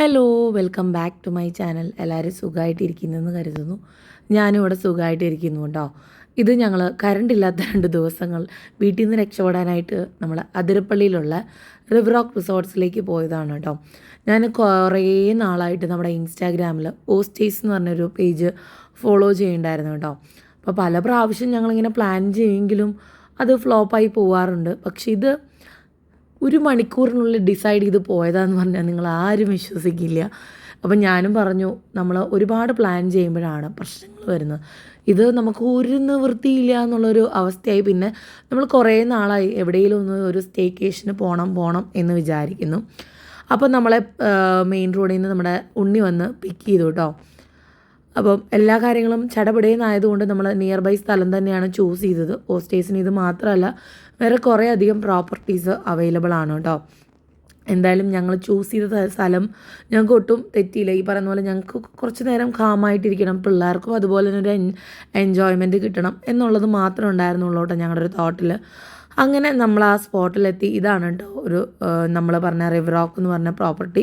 Hello welcome back to my channel എല്ലാവരും സുഖമായിട്ടിരിക്കുന്നെന്ന് കരുതുന്നു. ഞാനും ഇവിടെ സുഖമായിട്ടിരിക്കുന്നു കേട്ടോ. ഇത് ഞങ്ങൾ കറണ്ട് ഇല്ലാത്ത രണ്ട് ദിവസങ്ങൾ വീട്ടിൽ നിന്ന് രക്ഷപ്പെടാനായിട്ട് നമ്മൾ അതിരപ്പള്ളിയിലുള്ള റിവർ റോക്ക് റിസോർട്ട്സിലേക്ക് പോയതാണ് കേട്ടോ. ഞാൻ കുറേ നാളായിട്ട് നമ്മുടെ ഇൻസ്റ്റാഗ്രാമിൽ ഓസ്റ്റേസ് എന്ന് പറഞ്ഞൊരു പേജ് ഫോളോ ചെയ്യുന്നുണ്ടായിരുന്നു കേട്ടോ. അപ്പോൾ പല പ്രാവശ്യം ഞങ്ങളിങ്ങനെ പ്ലാൻ ചെയ്യുമെങ്കിലും അത് ഫ്ലോപ്പായി പോവാറുണ്ട്. പക്ഷേ ഇത് ഒരു മണിക്കൂറിനുള്ളിൽ ഡിസൈഡ് ചെയ്ത് പോയതാന്ന് പറഞ്ഞാൽ നിങ്ങൾ ആരും വിശ്വസിക്കില്ല. അപ്പം ഞാനും പറഞ്ഞു നമ്മൾ ഒരുപാട് പ്ലാൻ ചെയ്യുമ്പോഴാണ് പ്രശ്നങ്ങൾ വരുന്നത്. ഇത് നമുക്ക് ഒരു നിവൃത്തിയില്ല എന്നുള്ളൊരു അവസ്ഥയായി. പിന്നെ നമ്മൾ കുറേ നാളായി എവിടെയെങ്കിലും ഒന്ന് ഒരു സ്റ്റേക്കേഷന് പോകണം പോകണം എന്ന് വിചാരിക്കുന്നു. അപ്പം നമ്മളെ മെയിൻ റോഡിൽ നിന്ന് നമ്മുടെ ഉണ്ണി വന്ന് പിക്ക് ചെയ്തു കേട്ടോ അപ്പം എല്ലാ കാര്യങ്ങളും ചടപടേന്നായതുകൊണ്ട് നമ്മൾ നിയർ ബൈ സ്ഥലം തന്നെയാണ് ചൂസ് ചെയ്തത്. ഹോസ്റ്റേഴ്സിന് ഇത് മാത്രമല്ല വേറെ കുറേ അധികം പ്രോപ്പർട്ടീസ് അവൈലബിൾ ആണ് കേട്ടോ എന്തായാലും ഞങ്ങൾ ചൂസ് ചെയ്ത സ്ഥലം ഞങ്ങൾക്ക് ഒട്ടും തെറ്റിയില്ല. ഈ പറയുന്ന പോലെ ഞങ്ങൾക്ക് കുറച്ച് നേരം കാമായിട്ടിരിക്കണം പിള്ളേർക്കും അതുപോലെ തന്നെ ഒരു എൻജോയ്മെന്റ് കിട്ടണം എന്നുള്ളത് മാത്രമേ ഉണ്ടായിരുന്നുള്ളൂ കേട്ടോ ഞങ്ങളുടെ ഒരു തോട്ടിൽ അങ്ങനെ നമ്മൾ ആ സ്പോട്ടിലെത്തി ഇതാണ് കേട്ടോ ഒരു നമ്മൾ പറഞ്ഞ റിവറോക്ക് എന്ന് പറഞ്ഞ പ്രോപ്പർട്ടി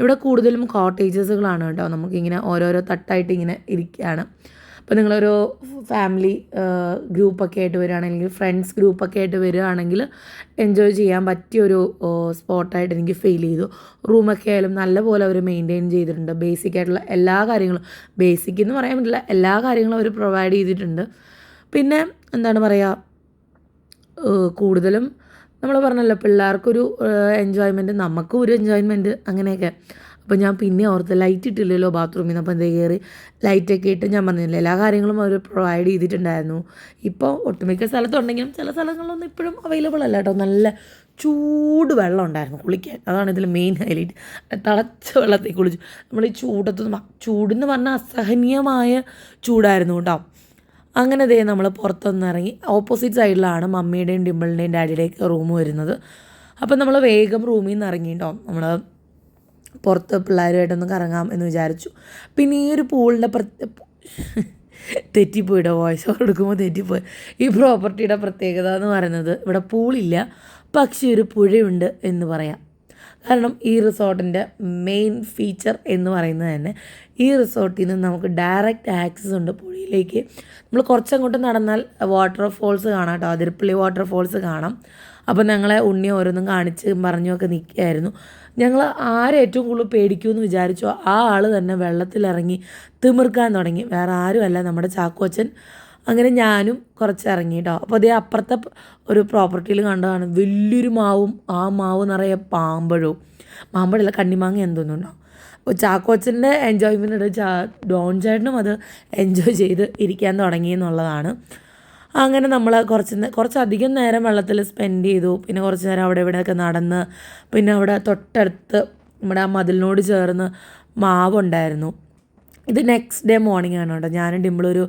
ഇവിടെ കൂടുതലും കോട്ടേജസുകളാണ് കേട്ടോ നമുക്കിങ്ങനെ ഓരോരോ തട്ടായിട്ട് ഇങ്ങനെ ഇരിക്കുകയാണ്. അപ്പോൾ നിങ്ങളൊരു ഫാമിലി ഗ്രൂപ്പൊക്കെ ആയിട്ട് വരികയാണെങ്കിൽ ഫ്രണ്ട്സ് ഗ്രൂപ്പൊക്കെ ആയിട്ട് വരികയാണെങ്കിൽ എൻജോയ് ചെയ്യാൻ പറ്റിയൊരു സ്പോട്ടായിട്ട് എനിക്ക് ഫീൽ ചെയ്തു. റൂമൊക്കെ ആയാലും നല്ലപോലെ അവർ മെയിന്റെയിൻ ചെയ്തിട്ടുണ്ട്. ബേസിക് ആയിട്ടുള്ള എല്ലാ കാര്യങ്ങളും ബേസിക് എന്ന് പറയാൻ പറ്റില്ല എല്ലാ കാര്യങ്ങളും അവർ പ്രൊവൈഡ് ചെയ്തിട്ടുണ്ട്. പിന്നെ എന്താണ് പറയുക കൂടുതലും നമ്മൾ പറഞ്ഞല്ലോ പിള്ളേർക്കൊരു എൻജോയ്മെന്റ് നമുക്കും ഒരു എൻജോയ്മെന്റ് അങ്ങനെയൊക്കെ. അപ്പോൾ ഞാൻ പിന്നെ ഓർത്ത് ലൈറ്റ് ഇട്ടില്ലല്ലോ ബാത്റൂമിൽ നിന്ന് അപ്പോൾ എന്തേ കയറി ലൈറ്റൊക്കെ ഇട്ട് ഞാൻ പറഞ്ഞില്ല എല്ലാ കാര്യങ്ങളും അവർ പ്രൊവൈഡ് ചെയ്തിട്ടുണ്ടായിരുന്നു. ഇപ്പോൾ ഒട്ടുമിക്ക സ്ഥലത്തുണ്ടെങ്കിലും ചില സ്ഥലങ്ങളിലൊന്നും ഇപ്പോഴും അവൈലബിൾ അല്ല കേട്ടോ നല്ല ചൂട് വെള്ളം ഉണ്ടായിരുന്നു കുളിക്കാൻ. അതാണ് ഇതിൽ മെയിൻ ഹൈലൈറ്റ് തിളച്ച വെള്ളത്തിൽ കുളിച്ചു. നമ്മൾ ഈ ചൂടത്തൊന്നും ചൂടെന്ന് പറഞ്ഞാൽ അസഹനീയമായ ചൂടായിരുന്നു കേട്ടോ അങ്ങനെ ദേ നമ്മൾ പുറത്തൊന്ന് ഇറങ്ങി ഓപ്പോസിറ്റ് സൈഡിലാണ് മമ്മിയുടെയും ഡിമ്പിളിന്റെയും ഡാഡിയുടെയൊക്കെ റൂം വരുന്നത്. അപ്പം നമ്മൾ വേഗം റൂമിൽ നിന്ന് ഇറങ്ങിയിട്ടോ നമ്മൾ പുറത്ത് പിള്ളേരുമായിട്ടൊന്ന് കറങ്ങാം എന്ന് വിചാരിച്ചു. പിന്നെ ഈ ഒരു പൂളിന്റെ പ്രത്യേക തെറ്റിപ്പോയിട്ടോ? വോയിസ് ഓവർ എടുക്കുമ്പോൾ തെറ്റിപ്പോയി. ഈ പ്രോപ്പർട്ടിയുടെ പ്രത്യേകത എന്ന് പറയുന്നത് ഇവിടെ പൂളില്ല പക്ഷേ ഒരു പുഴയുണ്ട് എന്ന് പറയാം. കാരണം ഈ റിസോർട്ടിന്റെ മെയിൻ ഫീച്ചർ എന്ന് പറയുന്നത് തന്നെ ഈ റിസോർട്ടിൽ നിന്ന് നമുക്ക് ഡയറക്റ്റ് ആക്സസ് ഉണ്ട് പുഴയിലേക്ക്. നമ്മൾ കുറച്ചങ്ങോട്ട് നടന്നാൽ വാട്ടർ ഫോൾസ് കാണാം കേട്ടോ. അതിരപ്പള്ളി വാട്ടർ ഫോൾസ് കാണാം. അപ്പോൾ ഞങ്ങളെ ഉണ്ണി ഓരോന്നും കാണിച്ച് പറഞ്ഞുമൊക്കെ നിൽക്കുകയായിരുന്നു. ഞങ്ങൾ ആരേറ്റവും കൂടുതൽ പേടിക്കുമെന്ന് വിചാരിച്ചോ? ആ ആൾ തന്നെ വെള്ളത്തിലിറങ്ങി തിമിർക്കാൻ തുടങ്ങി. വേറെ ആരുമല്ല നമ്മുടെ ചാക്കോച്ചൻ. അങ്ങനെ ഞാനും കുറച്ച് ഇറങ്ങി കേട്ടോ അപ്പോൾ അതേ അപ്പുറത്തെ ഒരു പ്രോപ്പർട്ടിയിൽ കണ്ടതാണ്. വലിയൊരു മാവും ആ മാവ് നിറയെ പാമ്പഴവും. പാമ്പഴല്ല കണ്ണിമാങ്ങ എന്തോന്നുണ്ടോ അപ്പോൾ ചാക്കോച്ചന്റെ എൻജോയ്മെന്റ് ചാ ഡോൺ ചേട്ടനും അത് എൻജോയ് ചെയ്ത് ഇരിക്കാൻ തുടങ്ങി എന്നുള്ളതാണ്. അങ്ങനെ നമ്മൾ കുറച്ച് കുറച്ചധികം നേരം വെള്ളത്തിൽ സ്പെൻഡ് ചെയ്തു. പിന്നെ കുറച്ച് നേരം അവിടെ ഇവിടെയൊക്കെ നടന്ന് പിന്നെ അവിടെ തൊട്ടടുത്ത് നമ്മുടെ ആ മതിലിനോട് ചേർന്ന് മാവുണ്ടായിരുന്നു. ഇത് നെക്സ്റ്റ് ഡേ മോർണിംഗ് ആണ് കേട്ടോ. ഞാനും ഡിമ്പിളൊരു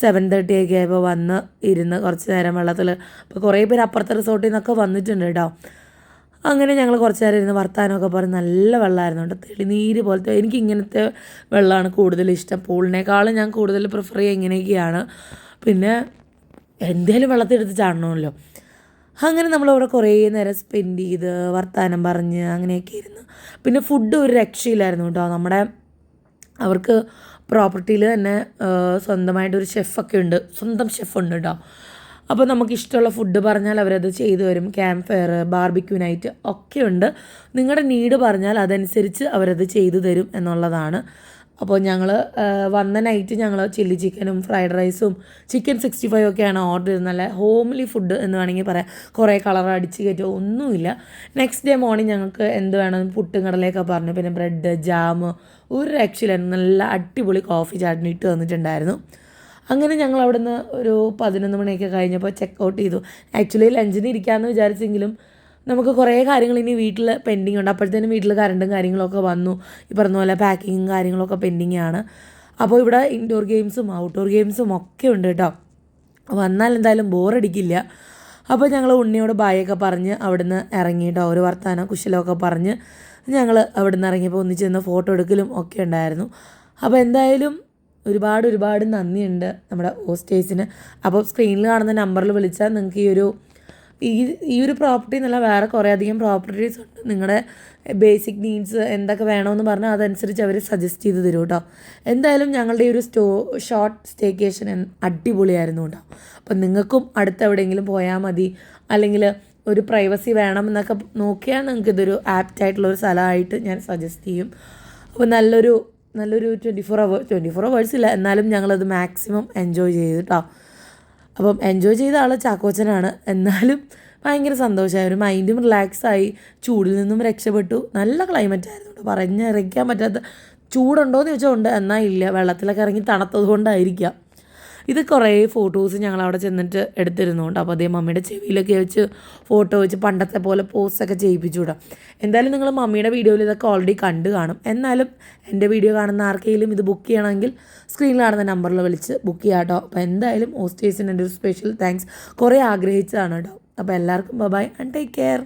സെവൻ തേർട്ടി ഒക്കെ ആയപ്പോൾ വന്ന് ഇരുന്ന് കുറച്ച് നേരം വെള്ളത്തിൽ അപ്പോൾ കുറേ പേര് അപ്പുറത്തെ റിസോർട്ടിൽ നിന്നൊക്കെ വന്നിട്ടുണ്ട് കേട്ടോ. അങ്ങനെ ഞങ്ങൾ കുറച്ച് നേരം ഇരുന്ന് വർത്താനമൊക്കെ പറഞ്ഞ് നല്ല വെള്ളമായിരുന്നു കേട്ടോ. തെളിനീര് പോലത്തെ എനിക്ക് ഇങ്ങനത്തെ വെള്ളമാണ് കൂടുതൽ ഇഷ്ടം. പൂളിനേക്കാളും ഞാൻ കൂടുതൽ പ്രിഫർ ചെയ്യുക ഇങ്ങനെയൊക്കെയാണ്. പിന്നെ എന്തേലും വെള്ളത്തിലെടുത്ത് ചാടണമല്ലോ. അങ്ങനെ നമ്മളവിടെ കുറേ നേരം സ്പെൻഡ് ചെയ്ത് വർത്തമാനം പറഞ്ഞ് അങ്ങനെയൊക്കെ ഇരുന്ന്. പിന്നെ ഫുഡ് ഒരു രക്ഷയില്ലായിരുന്നു കേട്ടോ. നമ്മുടെ അവർക്ക് പ്രോപ്പർട്ടിയിൽ തന്നെ സ്വന്തമായിട്ടൊരു ഷെഫൊക്കെ ഉണ്ട്. സ്വന്തം ഷെഫുണ്ട് കേട്ടോ അപ്പോൾ നമുക്ക് ഇഷ്ടമുള്ള ഫുഡ് പറഞ്ഞാൽ അവരത് ചെയ്തു തരും. ക്യാമ്പ് ഫയർ ബാർബിക്യൂ നൈറ്റ് ഒക്കെ ഉണ്ട്. നിങ്ങളുടെ നീഡ് പറഞ്ഞാൽ അതനുസരിച്ച് അവരത് ചെയ്തു തരും എന്നുള്ളതാണ് അപ്പോൾ ഞങ്ങൾ വന്ന നൈറ്റ് ഞങ്ങൾ ചില്ലി ചിക്കനും ഫ്രൈഡ് റൈസും ചിക്കൻ സിക്സ്റ്റി ഫൈവ് ഒക്കെയാണ് ഓർഡർ ചെയ്തത്. നല്ല ഹോംലി ഫുഡ് എന്ന് വേണമെങ്കിൽ പറയാം. കുറേ കളർ അടിച്ച് കയറ്റുമോ ഒന്നുമില്ല. നെക്സ്റ്റ് ഡേ മോർണിംഗ് ഞങ്ങൾക്ക് എന്ത് വേണം? പുട്ടും കടലയൊക്കെ പറഞ്ഞു. പിന്നെ ബ്രെഡ് ജാം ഒരു രക്ഷയിലായിരുന്നു നല്ല അടിപൊളി കോഫി ചാട്ടിന് ഇട്ട് തന്നിട്ടുണ്ടായിരുന്നു. അങ്ങനെ ഞങ്ങൾ അവിടുന്ന് ഒരു പതിനൊന്ന് മണിയൊക്കെ കഴിഞ്ഞപ്പോൾ ചെക്ക് ഔട്ട് ചെയ്തു ആക്ച്വലി ലഞ്ചിന് ഇരിക്കാമെന്ന് വിചാരിച്ചെങ്കിലും നമുക്ക് കുറേ കാര്യങ്ങൾ ഇനി വീട്ടിൽ പെൻഡിങ് ഉണ്ട്. അപ്പോഴത്തേനും വീട്ടിൽ കറണ്ടും കാര്യങ്ങളൊക്കെ വന്നു. ഈ പറഞ്ഞ പോലെ പാക്കിങ്ങും കാര്യങ്ങളൊക്കെ പെൻഡിങ് ആണ്. അപ്പോൾ ഇവിടെ ഇൻഡോർ ഗെയിംസും ഔട്ട്ഡോർ ഗെയിംസും ഒക്കെ ഉണ്ട് കേട്ടോ. വന്നാൽ എന്തായാലും ബോറടിക്കില്ല അപ്പോൾ ഞങ്ങൾ ഉണ്ണിയോട് ബായൊക്കെ പറഞ്ഞ് അവിടുന്ന് ഇറങ്ങിയിട്ടോ ഒരു വർത്താനം കുശലമൊക്കെ പറഞ്ഞ് ഞങ്ങൾ അവിടുന്ന് ഇറങ്ങിയപ്പോൾ ഒന്നിച്ച് ഫോട്ടോ എടുക്കലും ഒക്കെ ഉണ്ടായിരുന്നു. അപ്പോൾ എന്തായാലും ഒരുപാട് ഒരുപാട് നന്ദിയുണ്ട് നമ്മുടെ ഹോസ്റ്റേഴ്സിന് അപ്പോൾ സ്ക്രീനിൽ കാണുന്ന നമ്പറിൽ വിളിച്ചാൽ നിങ്ങൾക്ക് ഈ ഒരു ഈ ഈ ഒരു പ്രോപ്പർട്ടി എന്നല്ല വേറെ കുറേ അധികം പ്രോപ്പർട്ടീസ് ഉണ്ട്. നിങ്ങളുടെ ബേസിക് നീഡ്സ് എന്തൊക്കെ വേണമെന്ന് പറഞ്ഞാൽ അതനുസരിച്ച് അവർ സജസ്റ്റ് ചെയ്ത് തരും കേട്ടോ എന്തായാലും ഞങ്ങളുടെ ഈ ഒരു സ്റ്റോ ഷോർട്ട് സ്റ്റേക്കേഷൻ അടിപൊളിയായിരുന്നു കേട്ടോ അപ്പം നിങ്ങൾക്കും അടുത്ത് എവിടെയെങ്കിലും പോയാൽ മതി. അല്ലെങ്കിൽ ഒരു പ്രൈവസി വേണം എന്നൊക്കെ നോക്കിയാൽ നിങ്ങൾക്ക് ഇതൊരു ആപ്റ്റ് ആയിട്ടുള്ള ഒരു സ്ഥലമായിട്ട് ഞാൻ സജസ്റ്റ് ചെയ്യും. അപ്പോൾ നല്ലൊരു നല്ലൊരു twenty four hour twenty four hours ഇല്ല. എന്നാലും ഞങ്ങളത് മാക്സിമം എൻജോയ് ചെയ്തു കേട്ടോ അപ്പം എൻജോയ് ചെയ്ത ആൾ ചാക്കോച്ചനാണ്. എന്നാലും ഭയങ്കര സന്തോഷമായി. ഒരു മൈൻഡും റിലാക്സായി ചൂടിൽ നിന്നും രക്ഷപ്പെട്ടു. നല്ല ക്ലൈമറ്റ് ആയിരുന്നു കേട്ടോ. പറഞ്ഞറിയിക്കാൻ പറ്റാത്ത ചൂടുണ്ടോയെന്ന് ചോദിച്ചാൽ ഉണ്ട്. എന്നാൽ ഇല്ല. വെള്ളത്തിലൊക്കെ ഇറങ്ങി തണുത്തത് കൊണ്ടായിരിക്കാം. ഇത് കുറേ ഫോട്ടോസ് ഞങ്ങൾ അവിടെ ചെന്നിട്ട് എടുത്തിരുന്നുണ്ട് അപ്പോൾ അതേ മമ്മിയുടെ ചെവിയിലൊക്കെ വെച്ച് ഫോട്ടോ വെച്ച് പണ്ടത്തെ പോലെ പോസ്റ്റൊക്കെ ചെയ്യിപ്പിച്ചു വിടാം എന്തായാലും നിങ്ങൾ മമ്മിയുടെ വീഡിയോയിൽ ഇതൊക്കെ ഓൾറെഡി കണ്ടു കാണും. എന്നാലും എന്റെ വീഡിയോ കാണുന്ന ആർക്കെങ്കിലും ഇത് ബുക്ക് ചെയ്യണമെങ്കിൽ സ്ക്രീനിൽ കാണുന്ന നമ്പറിൽ വിളിച്ച് ബുക്ക് ചെയ്യാം കേട്ടോ അപ്പോൾ എന്തായാലും ഓസ്റ്റേഴ്സിന് എന്റെ ഒരു സ്പെഷ്യൽ താങ്ക്സ് കുറേ ആഗ്രഹിച്ചതാണ് കേട്ടോ അപ്പോൾ എല്ലാവർക്കും ബൈ ആൻഡ് ടേക്ക് കെയർ